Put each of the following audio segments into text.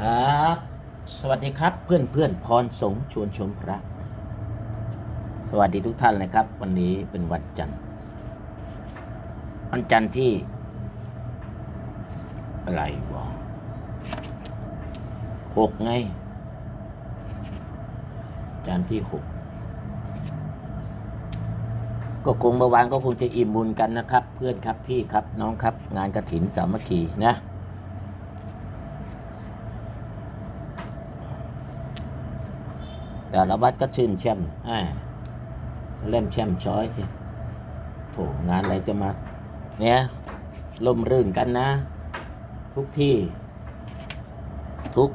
ครับ สวัสดีครับเพื่อนเพื่อนๆพรสงชวนชมพระ สวัสดีทุกท่านเลยครับ วันนี้เป็นวันจันทร์วันจันทร์ที่ อะไรวะหกไง จันทร์ที่หกก็คงเมื่อวานก็คงจะอิ่มบุญกันนะครับ เพื่อนครับพี่ครับน้องครับ งานกระถินสามัคคีนะ แต่ละวัดก็ชื่นแช่มอ่าเล่มแช่มช้อยสิโถงานอะไรจะมา เนี่ยลมรื่นกันนะ ทุกที่ ทุก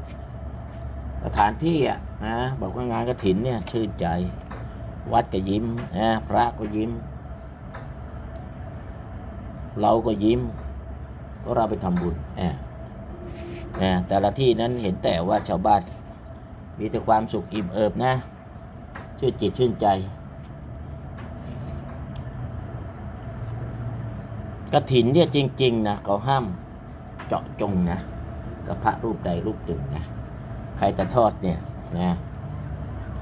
สถานที่อะนะบอกว่างานกระถินเนี่ยชื่นใจ วัดก็ยิ้มนะพระก็ยิ้ม เราก็ยิ้มเพราะเราไปทำบุญแอบนะแต่ละที่นั้นเห็นแต่ว่าชาวบ้าน มีแต่ความสุขอิ่มเอิบนะ ชื่นจิตชื่นใจกระถินเนี่ยจริง ๆ นะเขาห้ามเจาะจงนะกับพระรูปใดรูปหนึ่งนะใครจะทอดเนี่ยนะ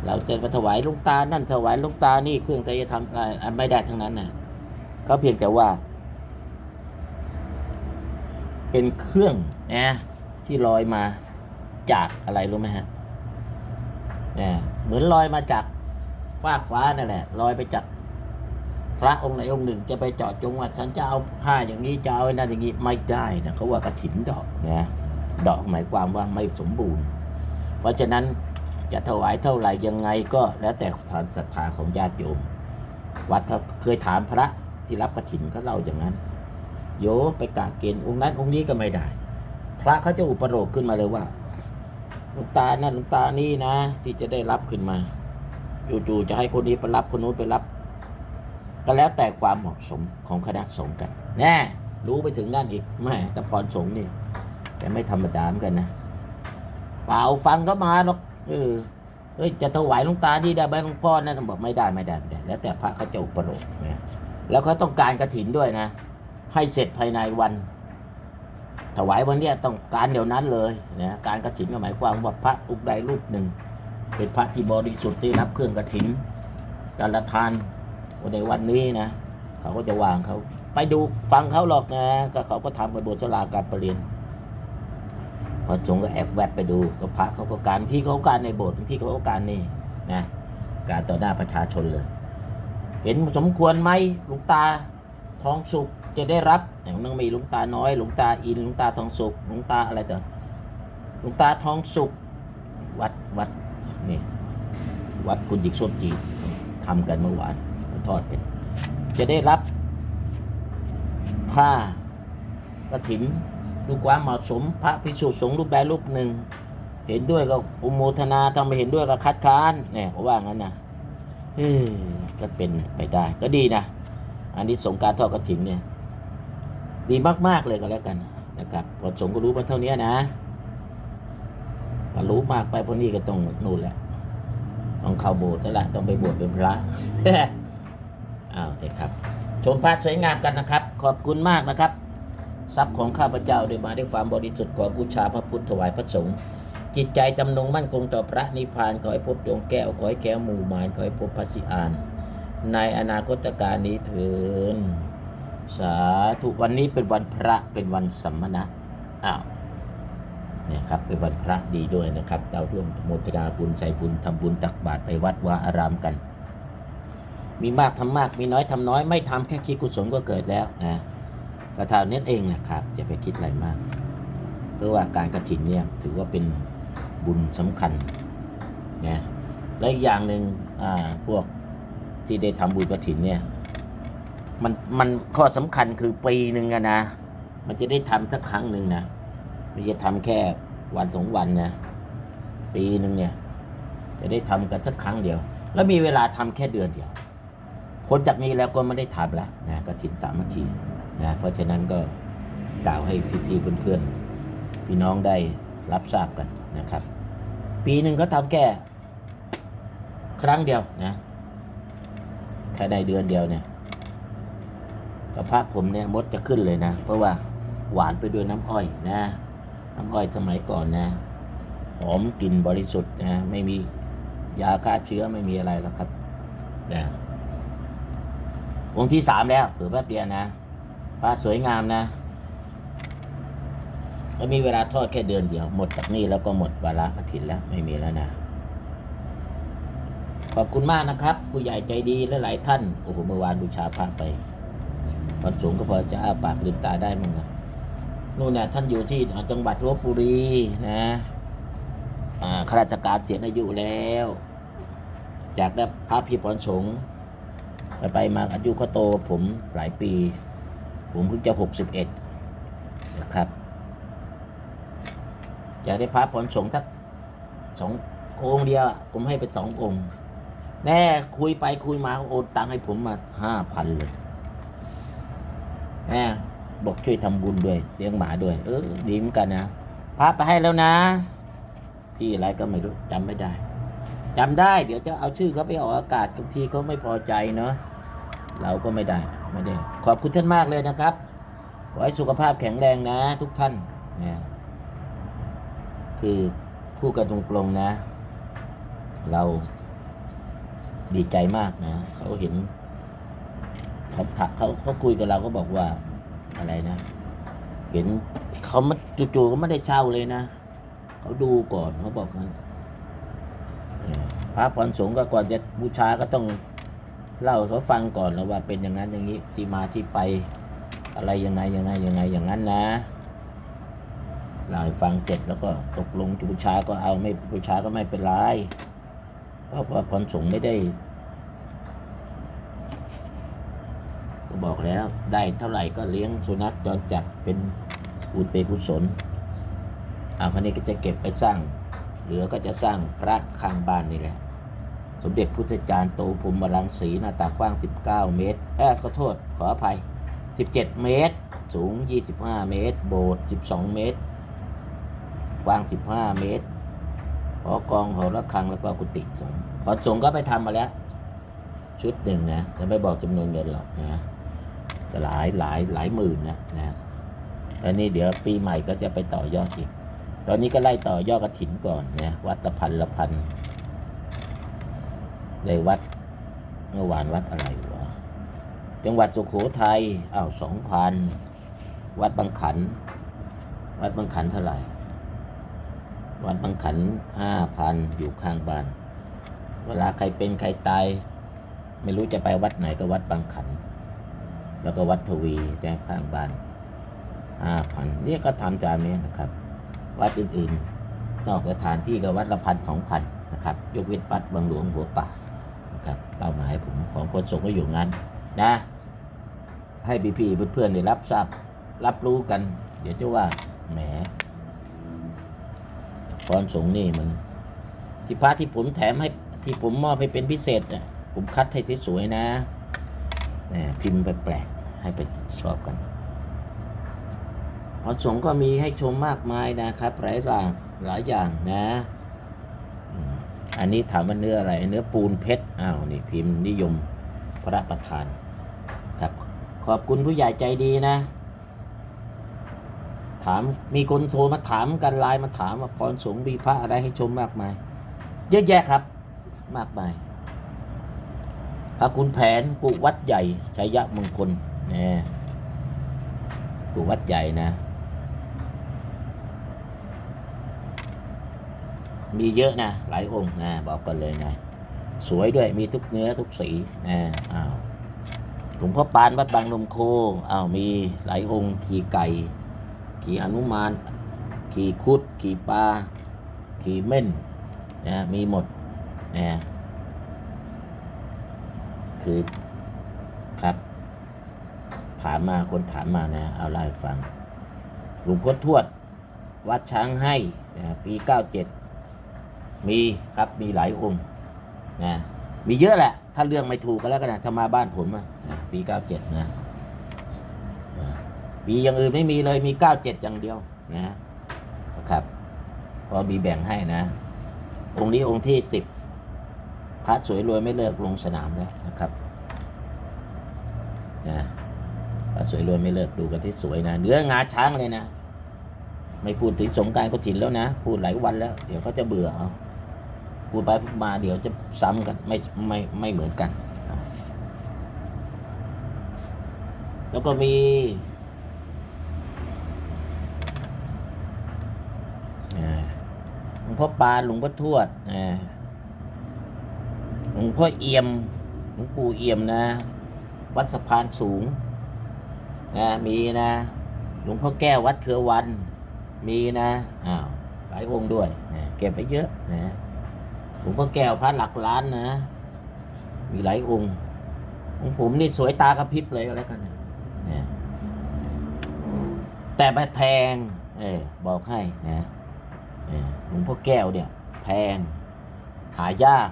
เราจะมาถวายลุงตา นั่นถวายลุงตานี่เครื่องไตรยธรรมอะไรไม่ได้ทั้งนั้นนะเขาเพียงแต่ว่า เป็นเครื่องนะที่ลอยมาจากอะไรรู้ไหมฮะ เนี่ยเหมือนลอยมาจากฟากฟ้านั่นแหละลอยไปจากพระองค์ไหนองค์หนึ่งจะไปเจาะจงว่า ฉันจะเอาผ้าอย่างนี้จะเอาไอ้นั่นอย่างนี้ไม่ได้นะเขาว่ากระถินดอกนะดอกหมายความว่าไม่สมบูรณ์ เพราะฉะนั้นจะถวายเท่าไหร่ยังไงก็แล้วแต่ฐานศรัทธาของญาติโยม วัดเขาเคยถามพระที่รับกระถินเขาเล่าอย่างนั้น โยไปกาเกณฑ์องค์นั้นองค์นี้ก็ไม่ได้ พระเขาจะอุปโลกขึ้นมาเลยว่า หลวงตานั่นหลวงตานี่นะที่จะได้รับขึ้นมาจู่ๆจะให้คนนี้ไปรับคนนู้นไปรับ ก็แล้วแต่ความเหมาะสมของคณะสงฆ์กัน แน่รู้ไปถึงนั่นอีกแม่แต่พรสงฆ์นี่แต่ไม่ธรรมดามกันนะเปล่าฟังก็มาหรอกเออเฮ้ยจะถวายหลวงตาที่ได้ไหมหลวงพ่อนั่นบอกไม่ได้ไม่ได้ไม่ได้ แล้วแต่พระเขาจะอุปโลกนะแล้วเขาต้องการกระถินด้วยนะ ให้เสร็จภายในวัน ถวายวันเนี้ยต้องการเดี๋ยวนั้นเลยนะการกระถินก็หมายความว่าพระอุกใดรูปหนึ่ง เป็นพระที่บริสุทธิ์ที่รับเครื่องกระถินการละทานในวันนี้นะเขาก็จะวางเขา ไปดูฟังเขาหรอกนะก็เขาก็ทำกันบนสลาการประเรียนพอจงก็แอบแวบไปดูก็พระเขาก็การที่เขาการในโบสถ์บางที่เขาก็การนี่นะการต่อหน้าประชาชนเลย เห็นสมควรไหมลวงตาทองสุก จะได้รับอย่างนั้นมีหลวงตาน้อยหลวงตาอินหลวงตาทองสุกหลวงตาอะไรต่อหลวงตาทองสุกวัดวัดนี่วัดคุณหญิงโซจีทำกันเมื่อวานทอดกัน จะได้รับผ้ากระถินดูความเหมาะสม พระพิสุสงฆ์รูปใดรูปหนึ่ง เห็นด้วยก็อุโมทนาต้องไม่เห็นด้วยก็คัดค้านเนี่ยเขาว่างั้นนะเออก็เป็นไปได้ก็ดีนะ อันนี้สงการทอดกระถิ่นเนี่ย ดีมาก ๆ เลยก็แล้วกันนะครับพอสงก็รู้มาเท่านี้นะถ้ารู้มากไปพวกนี้ก็ต้องนู่นแหละต้องเข้าโบสถ์แล้วล่ะต้องไปบวชเป็นพระอ้าวเด็ครับ ชมพระสวยงามกันนะครับ ขอบคุณมากนะครับ ทรัพย์ของข้าพเจ้าได้มาด้วยความบริสุทธิ์ขอบูชาพระพุทธถวายพระสงฆ์จิตใจจำนงมั่นคงต่อพระนิพพานขอให้พบดวงแก้วขอให้แก้วหมู่มารขอให้พบพระสิอาน ในอนาคตการนี้เถิน สาธุวันนี้เป็นวันพระเป็นวันสัมมณะอ้าวเนี่ยครับเป็นวันพระดีด้วยนะครับ เราร่วมโมทนาบุญใส่บุญทำบุญตักบาตรไปวัดวาอารามกัน มีมากทำมากมีน้อยทำน้อย ไม่ทำแค่คิดกุศลก็เกิดแล้วนะก็เท่านั้เองนะครับอย่าไปคิดอะไรมาก เพราะว่าการกระถินเนี่ยถือว่าเป็นบุญสำคัญนะและอีกอย่างหนึ่งอ่าพวกที่ได้ทำบุญกระถินเนี่ย มันมันข้อสำคัญคือปีหนึ่งอะนะ มันจะได้ทำสักครั้งหนึ่งนะไม่จะทำแค่วันสองวันนะปีหนึ่งเนี่ย จะได้ทำกันสักครั้งเดียว แล้วมีเวลาทำแค่เดือนเดียวพ้นจากนี้แล้วก็ไม่ได้ทำแล้วนะกระถินสามัคคีนะเพราะฉะนั้นก็กล่าวให้พี่ๆเพื่อนๆพี่น้องได้รับทราบกันนะครับ ปีหนึ่งเขาทำแค่ครั้งเดียวนะแค่ในเดือนเดียวเนี่ย กระเพาะผมเนี่ยมดจะขึ้นเลยนะ เพราะว่าหวานไปด้วยน้ำอ้อยนะ น้ำอ้อยสมัยก่อนนะ หอมกลิ่นบริสุทธิ์นะไม่มียาฆ่าเชื้อไม่มีอะไรแล้วครับนะองค์ที่สามแล้วเผื่อแป๊บเดียวนะพระสวยงามนะก็มีเวลาทอดแค่เดือนเดียว หมดจากนี่แล้วก็หมดวาระกฐินแล้วไม่มีแล้วนะ ขอบคุณมากนะครับ ผู้ใหญ่ใจดีและหลายท่าน โอ้โหเมื่อวานบูชาพระไป วันสูงก็พอจะอ้าปากลืมตาได้มั้งนะนู่นน่ะท่านอยู่ที่จังหวัดลบบุรีนะอ่าข้าราชการเสียอายุแล้ว จากได้พระพี่พรสงฆ์ไปไปมาอายุเขาโตผมหลายปี ผมเพิ่งจะหกสิบเอ็ดนะครับ อยากได้พระพรสงฆ์สักสององค์เดียวผมให้ไปสององค์ แน่คุยไปคุยมาโอนตังค์ให้ผมมาห้าพันเลย แน่บอกช่วยทำบุญด้วยเลี้ยงหมาด้วย เออดีเหมือนกันนะพระไปให้แล้วนะ พี่อะไรก็ไม่รู้จำไม่ได้จำได้ เดี๋ยวจะเอาชื่อเขาไปออกอากาศบางทีเขาไม่พอใจเนาะเราก็ไม่ได้ไม่ได้ ขอบคุณท่านมากเลยนะครับขอให้สุขภาพแข็งแรงนะ ทุกท่านนะคือพูดกันตรงๆนะ เราดีใจมากนะ เขาเห็น เขาถเขาเขาคุยกับเราก็บอกว่าอะไรนะ เห็นเขามาจู่ๆก็ไม่ได้เช่าเลยนะเขาดูก่อนเขาบอกงั้นพระพรสงฆ์ก็ก่อนจะบูชาก็ต้องเล่าให้เขาฟังก่อนแล้วว่าเป็นอย่างนั้นอย่างนี้ที่มาที่ไปอะไรยังไงยังไงยังไงอย่างนั้นนะเล่าให้ฟังเสร็จแล้วก็ตกลงจะบูชาก็เอาไม่บูชาก็ไม่เป็นไรเพราะว่าพรสงฆ์ไม่ได้ บอกแล้วได้เท่าไหร่ก็เลี้ยงสุนัขจรจัดเป็นอุเตกุศลเอาคนนี้ก็จะเก็บไปสร้าง เหลือก็จะสร้างพระข้างบ้านนี่แหละ สมเด็จพุทธจารย์โตภูมิรังสีหน้าตากว้าง 19 เมตรเออขอโทษขออภัย 17 เมตร สูง 25 เมตร โบสถ์12 เมตร กว้าง 15 เมตรหอกองหอระฆังแล้วก็กุฏิสงฆ์หอสงฆ์ก็ไปทำมาแล้ว ชุดหนึ่งนะจะไม่บอกจำนวนเงินหรอกนะ จะหลายหลายหลายหมื่นนะนะแล้วนี่เดี๋ยวปีใหม่ก็จะไปต่อยอดอีก ตอนนี้ก็ไล่ต่อยอดกระถินก่อนนะวัดละพันละพันในวัดเมื่อวานวัดอะไรวะจังหวัดสุโขทัยอ้าวสองพันวัดบางขัน วัดบางขันเท่าไหร่ วัดบางขันห้าพันอยู่ข้างบ้าน เวลาใครเป็นใครตาย ไม่รู้จะไปวัดไหนก็วัดบางขัน แล้วก็วัดทวีแจ้งข้างบ้านห้าพันเนี่ยก็ทำตามนี้นะครับ วัดอื่นๆนอกสถานที่ก็วัดละพันสองพันนะครับ ยกเว้นวัดบางหลวงหัวป่านะครับเป้าหมายผมของคนส่งก็อยู่งั้นนะให้พี่ๆเพื่อนๆได้รับทราบรับรู้กัน เดี๋ยวจะว่าแหมพรสงนี่มัน ที่พระที่ผมแถมให้ที่ผมมอบให้เป็นพิเศษอะผมคัดให้สวยๆนะ พิมพ์แปลกๆให้ไปชอบกันพรสงฆ์ก็มีให้ชมมากมายนะครับหลายอย่างหลายอย่างนะ อันนี้ถามว่าเนื้ออะไร เนื้อปูนเพชรอ้าวนี่พิมพ์นิยมพระประธานครับ ขอบคุณผู้ใหญ่ใจดีนะ ถามมีคนโทรมาถามกันไลน์มาถามว่าพรสงฆ์มีพระอะไรให้ชมมากมาย เยอะแยะครับ มากมาย พระคุณแผนกุวัดใหญ่ชัยมงคลนะกุวัดใหญ่นะ มีเยอะนะ หลายองค์นะบอกกันเลยนะ สวยด้วยมีทุกเนื้อทุกสีนะอ้าวหลวงพ่อปานวัดบางนมโคอ้าวมีหลายองค์ขี่ไก่ ขี่หนุมาน ขี่คุด ขี่ปลาขี่เม่นนะมีหมดนะ คือครับ ถามมาคนถามมานะ เอาเล่ฟัง หลวงพ่อทวด วัดช้างให้นะปี 97 มีครับมีหลายองค์นะมีเยอะแหละ ถ้าเรื่องไม่ถูกก็แล้วกันนะถ้ามาบ้านผมนะปี 97 นะนะปีอย่างอื่นไม่มีเลยมี 97 อย่างเดียวนะนะครับ พอมีแบ่งให้นะ องค์นี้องค์ที่ 10 พระสวยรวยไม่เลิกลงสนามแล้วนะครับนะพระสวยรวยไม่เลิกดูกันที่สวยนะเนื้องาช้างเลยนะ ไม่พูดถึงสงการก็ถินแล้วนะ พูดหลายวันแล้ว เดี๋ยวเขาจะเบื่อเอาพูดไปพูดมาเดี๋ยวจะซ้ำกันไม่ไม่ไม่เหมือนกัน แล้วก็มีหลวงพ่อปานหลวงพ่อทวดอ่า ลวงพ่อเอี่ยมหลวงปู่เอี่ยมนะ วัดสะพานสูงนะมีนะหลวงพ่อแก้ววัดเครือวัน มีนะอ้าวหลายองค์ด้วยนะเก็บไปเยอะนะหลวงพ่อแก้วพระหลักล้านนะ มีหลายองค์ของผมนี่สวยตากระพริบเลยก็แล้วกันนะแต่แพงเออบอกให้นะหลวงพ่อแก้วเนี่ย แพงหายาก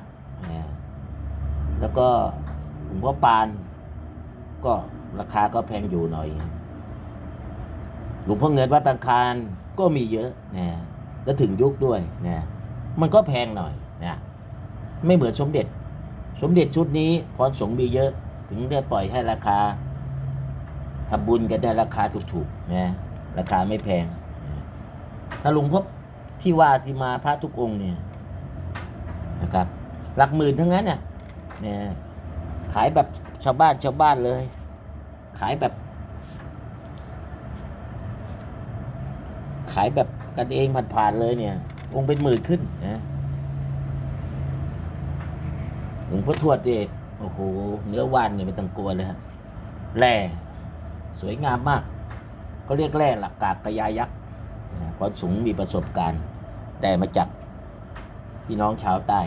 แล้วก็หลวงพ่อปาน ก็ราคาก็แพงอยู่หน่อย หลวงพ่อเงินวัดบางคารก็มีเยอะนะแล้วถึงยุคด้วยนะมันก็แพงหน่อยนะไม่เหมือนสมเด็จ สมเด็จชุดนี้พรสงมีเยอะ ถึงได้ปล่อยให้ราคาทำบุญกันได้ราคาถูกๆนะราคาไม่แพง ถ้าหลวงพ่อที่ว่าที่มาพระทุกองค์เนี่ยนะครับ หลักหมื่นทั้งนั้นน่ะ เนี่ยขายแบบชาวบ้านชาวบ้านเลย ขายแบบ ขายแบบกันเองผ่านๆเลยเนี่ย องค์เป็นหมื่นขึ้นนะหลวงพ่อทวดเดชโอ้โห เนื้อวานเนี่ยไม่ต้องกลัวเลยฮะแร่สวยงามมาก ก็เรียกแร่หลักกากกระยายักษ์เพราะสูงมีประสบการณ์ได้มาจากพี่น้องชาวใต้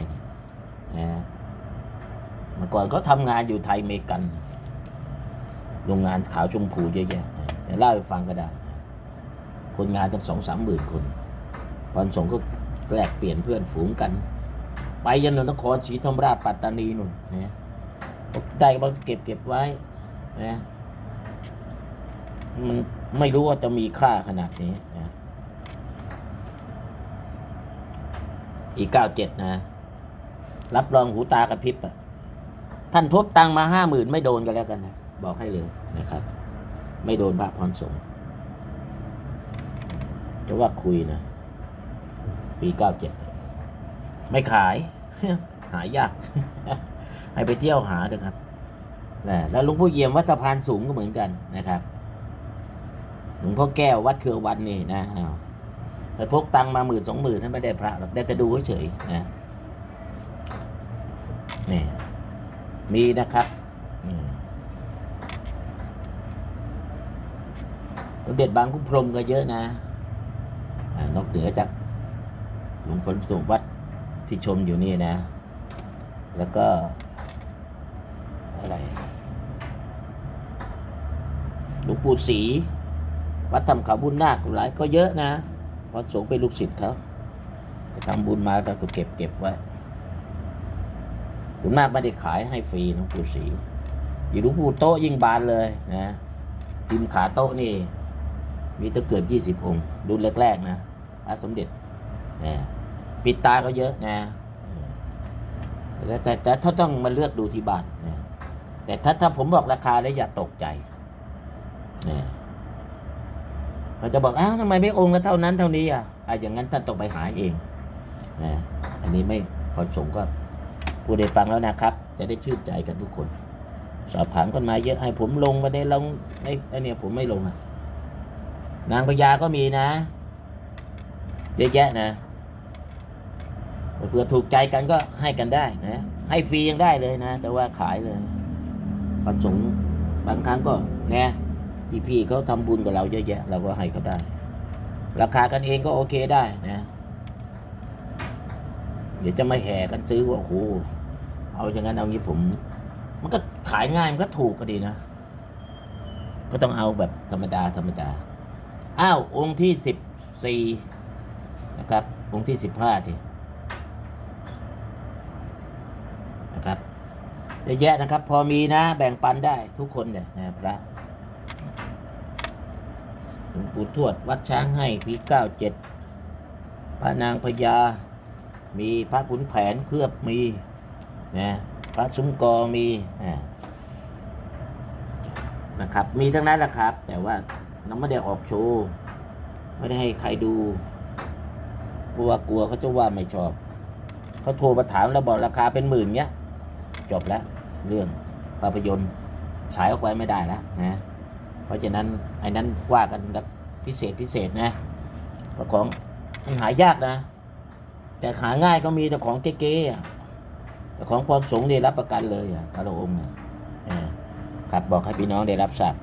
นะ เมื่อก่อนก็ทำงานอยู่ไทยเมกัน โรงงานขาวชมพูเยอะแยะจะเล่าให้ฟังก็ได้ คนงานตั้งสองสามหมื่นคนพรสงก็แลกเปลี่ยนเพื่อนฝูงกัน ไปยันนครศรีธรรมราชปัตตานีนุ่นนะได้ก็เก็บเก็บไว้นะมันไม่รู้ว่าจะมีค่าขนาดนี้นะอีกเก้าเจ็ดนะ รับรองหูตากระพริบอะ ท่านพบตังมาห้าหมื่นไม่โดนกันแล้วกันนะบอกให้เลยนะครับ ไม่โดนพระพรสงฆ์จะว่าคุยนะ ปีเก้าเจ็ดไม่ขาย หายาก ให้ไปเที่ยวหาเถอะครับนะแล้วหลวงพ่อเยี่ยมวัดสะพานสูงก็เหมือนกันนะครับหลวงพ่อแก้ววัดเครือวันนี่นะอ้าไปพกตังมาหมื่นสองหมื่นท่านไม่ได้พระหรอกได้แต่ดูเฉยๆนะนี่ มีนะครับสมเด็จบางคุ้มพรมก็เยอะนะอ่านอกเหนือจากหลวงพ่อสุวัดที่ชมอยู่นี่นะ แล้วก็ อะไรหลวงปู่ศรีวัดทำเขาบุญนาคหลายก็เยอะนะพราะสงฆ์เป็นลูกศิษย์เขาทำบุญมาก็เก็บเก็บไว้ บุญมากไม่ได้ขายให้ฟรีหลวงปู่ศรีอยู่หลวงปู่โต๊ะยิ่งบานเลยนะทิมขาโต๊ะนี่ มีตั้งเกือบยี่สิบองค์รุ่นแรกๆนะพระสมเด็จนะปิดตาก็เยอะนะแต่แต่แต่ถ้าต้องมาเลือกดูที่บ้านนะแต่ถ้าถ้าผมบอกราคาแล้วอย่าตกใจนะเขาจะบอกอ้าวทำไมไม่องค์ละเท่านั้นเท่านี้อะอะอย่างนั้นท่านต้องไปหาเองนะอันนี้ไม่พอสงก็ พูดได้ฟังแล้วนะครับ จะได้ชื่นใจกันทุกคน สอบถามกันมาเยอะให้ผมลงไปในลงไอ้ไอ้เนี่ยผมไม่ลงอะ นางพญาก็มีนะเยอะแยะนะเผื่อถูกใจกันก็ให้กันได้นะ ให้ฟรียังได้เลยนะ แต่ว่าขายเลยประสงค์บางครั้งก็เนี่ยพี่เขาทำบุญกับเราเยอะแยะ เราก็ให้เขาได้ ราคากันเองก็โอเคได้นะ เดี๋ยวจะมาแห่กันซื้อว่าโอ้โห เอาอย่างนั้นเอางี้ผม มันก็ขายง่ายมันก็ถูกก็ดีนะ ก็ต้องเอาแบบธรรมดาธรรมดา อ้าว องค์ที่สิบสี่นะครับ องค์ที่สิบห้าทีนะครับเยอะแยะนะครับ พอมีนะ แบ่งปันได้ทุกคนเนี่ยนะพระหลวงปู่ทวด วัดช้างให้ปีเก้าเจ็ดพระนางพญา มีพระขุนแผนเคลือบมี นะพระซุ้มกอมีนะครับ มีทั้งนั้นแหละครับ แต่ว่าน้องไม่ได้ออกโชว์ไม่ได้ให้ใครดูเพราะว่ากลัวเขาจะว่าไม่ชอบเขาโทรมาถามแล้วบอกราคาเป็นหมื่นเงี้ย จบแล้วเรื่องภาพยนตร์ฉายออกไปไม่ได้แล้วนะเพราะฉะนั้นไอ้นั้นว่ากันพิเศษพิเศษนะเพราะของมันหายากนะ แต่หาง่ายก็มีแต่ของเก๊ๆอะ ของพรสงฆ์ได้รับประกันเลยอะพระองค์อะเออครับบอกให้พี่น้องได้รับทราบ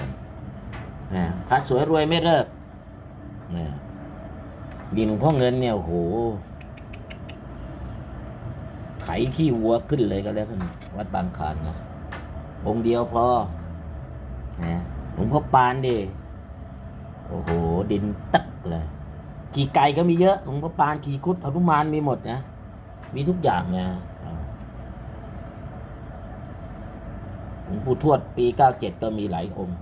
นะพระสวยรวยไม่เลิกนะดินหลวงพ่อเงินเนี่ยโอ้โหไขขี้วัวขึ้นเลยก็แล้วกันวัดบางขานนะองค์เดียวพอนะหลวงพ่อปานดิโอ้โห ดินตักเลยขี่ไก่ก็มีเยอะหลวงพ่อปานขี่คุดอนุมานมีหมดนะ มีทุกอย่างนะอ่าห ลวงปู่ทวดปีเก้าเจ็ดก็มีหลายองค์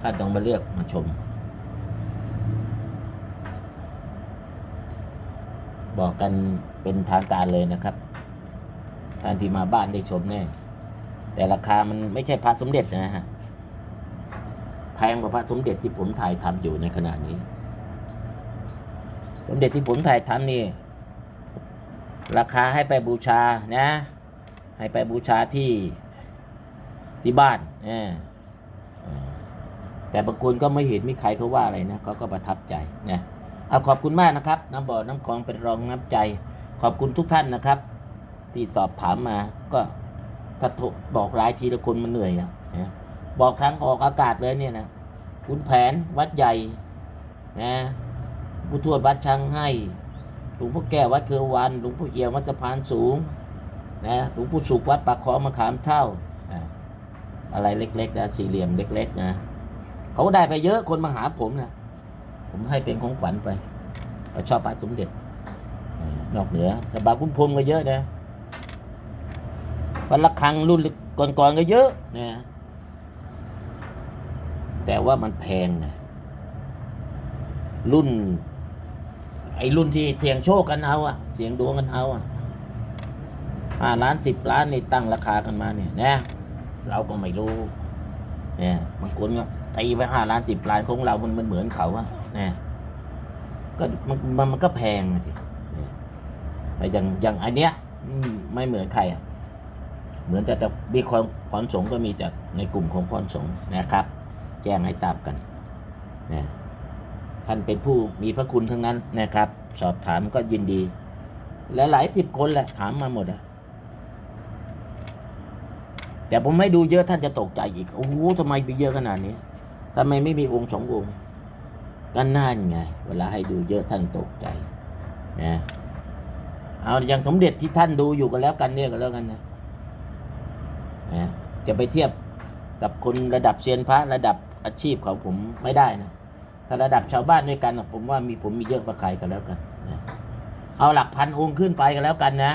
ท่านต้องมาเลือกมาชม บอกกันเป็นทางการเลยนะครับ ท่านที่มาบ้านได้ชมแน่แต่ราคามันไม่ใช่พระสมเด็จนะฮะแพงกว่าพระสมเด็จที่ผมถ่ายทำอยู่ในขณะนี้ สมเด็จที่ผมถ่ายทำนี่ ราคาให้ไปบูชานะ ให้ไปบูชาที่ ที่บ้านแต่บางคนก็ไม่เห็นมีใครเขาว่าอะไรนะเขาก็ประทับใจนะเอาขอบคุณมากนะครับ น้ำบ่อน้ำคลองเป็นรองน้ำใจ ขอบคุณทุกท่านนะครับ ที่สอบถามมาก็ถ้าโทรบอกหลายทีละคนมันเหนื่อยอะนะบอกทางออกอากาศเลยเนี่ยนะคุณแผนวัดใหญ่นะผู้ทวดวัดช้างให้หลวงพ่อแก้ววัดเครือวันหลวงพ่อเอี่ยมวัดสะพานสูงนะหลวงปู่สุขวัดปากคลองมะขามเท่า อะไรเล็กๆนะสี่เหลี่ยมเล็ก ๆ นะเขาได้ไปเยอะคนมาหาผมนะผมให้เป็นของขวัญไปเขาชอบพระสมเด็จนอกเหนือแต่บาคุณพรมก็เยอะนะวันละครั้งรุ่นก่อนๆก็เยอะนะแต่ว่ามันแพงนะรุ่น ไอ้รุ่นที่เสี่ยงโชคกันเอาอะเสี่ยงดวงกันเอาอะห้าล้านสิบล้านนี่ตั้งราคากันมาเนี่ยนะ เราก็ไม่รู้เนี่ยบางคนก็ตีไปห้าล้านสิบล้านของเรามันมันเหมือนเขาอะนะก็มันมันก็แพงอะทีแต่อย่างอย่างอันเนี้ยไม่เหมือนใครอะเหมือนแต่แต่มีความพรสงก็มีจากในกลุ่มของพรสงนะครับ แจ้งให้ทราบกันนะท่านเป็นผู้มีพระคุณทั้งนั้นนะครับ สอบถามก็ยินดี และหลายสิบคนแหละถามมาหมดอะ แต่ผมไม่ดูเยอะท่านจะตกใจอีก โอ้โหทำไมมีเยอะขนาดนี้ทำไมไม่มีองค์สององค์ก็นั่นไง เวลาให้ดูเยอะท่านตกใจนะเอาอย่างสมเด็จที่ท่านดูอยู่กันแล้วกันเนี่ยกันแล้วกันนะนะจะไปเทียบกับคนระดับเซียนพระระดับอาชีพของผมไม่ได้นะถ้าระดับชาวบ้านด้วยกันนะผมว่ามีผมมีเยอะกว่าใครกันแล้วกันนะเอาหลักพันองค์ขึ้นไปกันแล้วกันนะ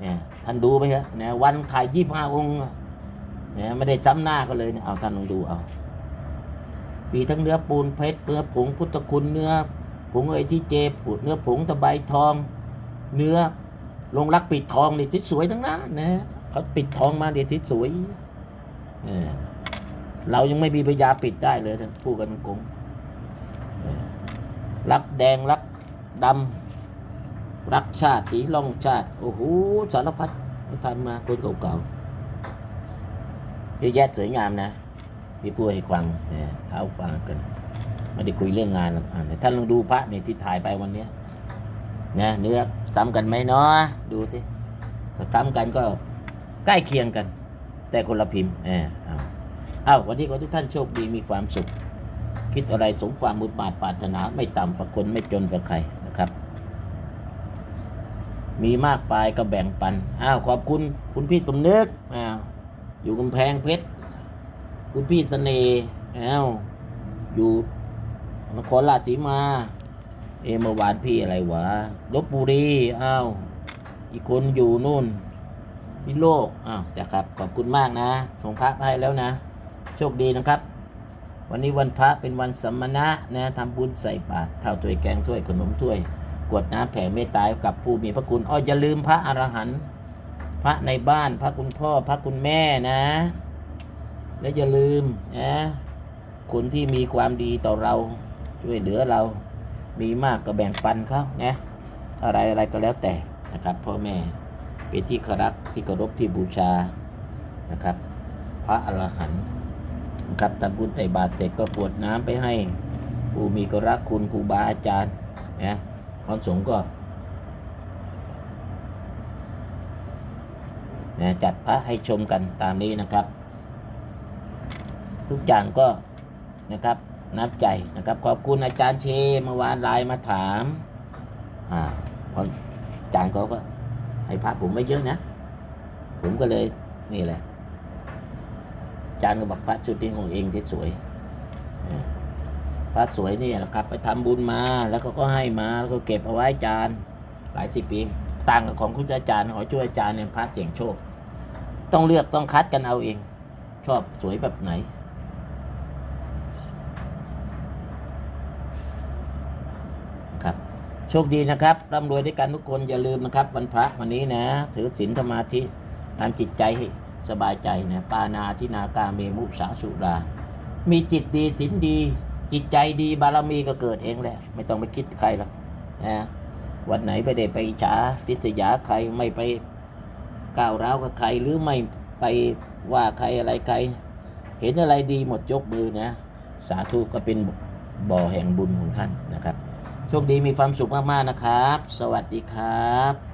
เนี่ยท่านดูไปเถอะนะวันถ่ายยี่ห้าองค์ อะไม่ได้ซ้ำหน้ากันเลยนะเอาท่านลองดูเอาปีทั้งเนื้อปูนเพชรเนื้อผงพุทธคุณเนื้อผงไอที่เจผูดเนื้อผงตะไบทอง เนื้อลงรักปิดทองนี่ที่สวยทั้งนั้นนะเขาปิดทองมาเดี๋ยวที่สวยเรายังไม่มีปัญญาปิดได้เลยนะพูดกันกงรักแดงรักดำรักชาติสีล่องชาติ โอ้โหสารพัดทำมาคนเก่าๆ เยอะแยะสวยงามนะพี่พูดให้ฟังเนี่ยเท้าฟังกันไม่ได้คุยเรื่องงานหรอกอ่าเดี๋ยวท่านลองดูพระเนี่ยที่ถ่ายไปวันเนี้ยนะเนื้อซ้ำกันไหมเนาะดูสิถ้าซ้ำกันก็ใกล้เคียงกัน แต่คนละพิมพ์เออเอาเอาวันนี้ขอทุกท่านโชคดีมีความสุข คิดอะไรสมความมุดมาดปรารถนา ไม่ต่ำฝักคนไม่จนฝักใครนะครับ มีมากไปก็แบ่งปันอ้าวขอบคุณคุณพี่สมนึกอ้าว อยู่กำแพงเพชรคุณพี่เสน่ห์อ้าวอยู่นครราชสีมา เอเมื่อวานพี่อะไรวะลบบุรีอ้าวอีกคนอยู่นู่นพิโลกอ้าวจ้ะครับขอบคุณมากนะส่งพระให้แล้วนะ โชคดีนะครับ วันนี้วันพระเป็นวันสัมมณะนะทำบุญใส่บาตรข้าวถ้วยแกงถ้วยขนมถ้วย กวดน้ำแผ่เมตตากับผู้มีพระคุณอ้ออย่าลืมพระอรหันต์ ระในบ้าน พระคุณพ่อ พระคุณแม่นะ แล้วอย่าลืมนะคนที่มีความดีต่อเรา ช่วยเหลือเรา มีมากก็แบ่งปันเขานะอะไรอะไรก็แล้วแต่นะครับพ่อแม่เป็นที่เคารพที่เคารพที่บูชานะครับ พระอรหันต์นะครับทำบุญใส่บาตรเสร็จก็กวดน้ำไปให้ผู้มีกรักคุณครูบาอาจารย์นะพระสงฆ์ก็ นะจัดพระให้ชมกันตามนี้นะครับ ทุกอย่างก็นะครับนับใจนะครับ ขอบคุณอาจารย์เชเมื่อวานไลน์มาถามอ่าพอาจารย์เขาก็ให้พระผมไม่เยอะนะ ผมก็เลยนี่แหละอาจารย์ก็บอกพระชุดนี้ของเองที่สวยพระสวยนี่แหละครับ ไปทำบุญมาแล้วก็ก็ให้มาแล้วก็เก็บเอาไว้อาจารย์หลายสิบปีต่างกับของคุณอาจารย์ขอช่วยอาจารย์เนี่ยพระเสียงโชค ต้องเลือกต้องคัดกันเอาเอง ชอบสวยแบบไหน ครับ โชคดีนะครับร่ำรวยด้วยกันทุกคนอย่าลืมนะครับ วันพระวันนี้นะถือศีลสมาธิทำจิตใจให้สบายใจนะปานาทินากาเมมุสาสุรามีจิตดีศีลดี จิตใจดีบารมีก็เกิดเองแหละไม่ต้องไปคิดใครหรอกนะวันไหนไปได้ไปฉาทิษยาใครไม่ไป ก้าวร้าวกับใครหรือไม่ไปว่าใครอะไรใคร เห็นอะไรดีหมดยกมือนะ สาธุก็เป็นบ่อแห่งบุญของท่านนะครับ โชคดีมีความสุขมากๆนะครับ สวัสดีครับ